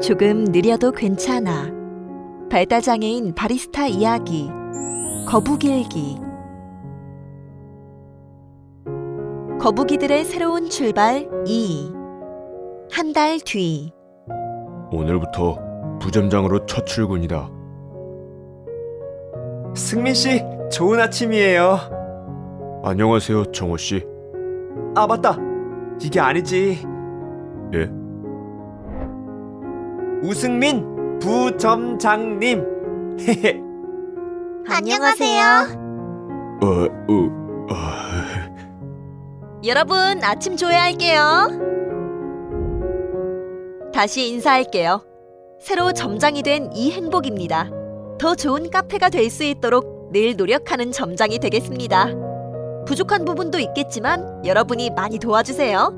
조금 느려도 괜찮아. 발달장애인 바리스타 이야기. 거북일기. 거북이들의 새로운 출발 2. 한 달 뒤. 오늘부터 부점장으로 첫 출근이다. 승민 씨, 좋은 아침이에요. 안녕하세요, 정호 씨. 아, 맞다. 이게 아니지. 예? 우승민 부점장님. 안녕하세요. 어, 어, 아, 여러분, 아침 조회할게요. 다시 인사할게요. 새로 점장이 된 이행복입니다. 더 좋은 카페가 될 수 있도록 늘 노력하는 점장이 되겠습니다. 부족한 부분도 있겠지만 여러분이 많이 도와주세요.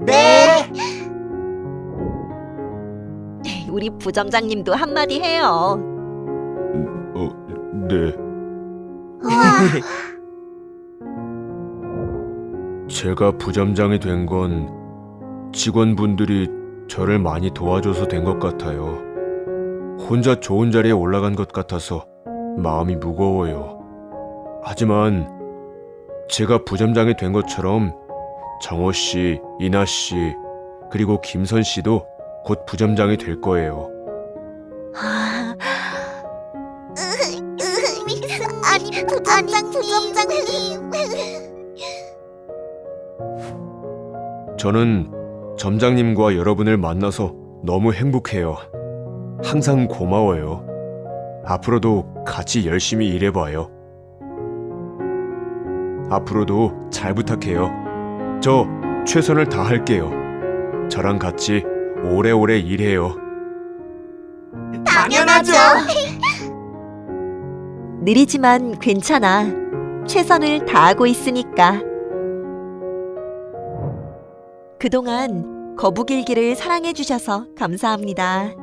네. 우리 부점장님도 한마디 해요. 어, 네. 제가 부점장이 된 건 직원분들이 저를 많이 도와줘서 된 것 같아요. 혼자 좋은 자리에 올라간 것 같아서 마음이 무거워요. 하지만 제가 부점장이 된 것처럼 정호 씨, 이나 씨, 그리고 김선 씨도 곧 부점장이 될 거예요. 아, 아니 부점장님. 저는 점장님과 여러분을 만나서 너무 행복해요. 항상 고마워요. 앞으로도 같이 열심히 일해봐요. 앞으로도 잘 부탁해요. 저 최선을 다할게요. 저랑 같이 오래오래 일해요. 당연하죠. 느리지만 괜찮아. 최선을 다하고 있으니까. 그동안 거북일기를 사랑해주셔서 감사합니다.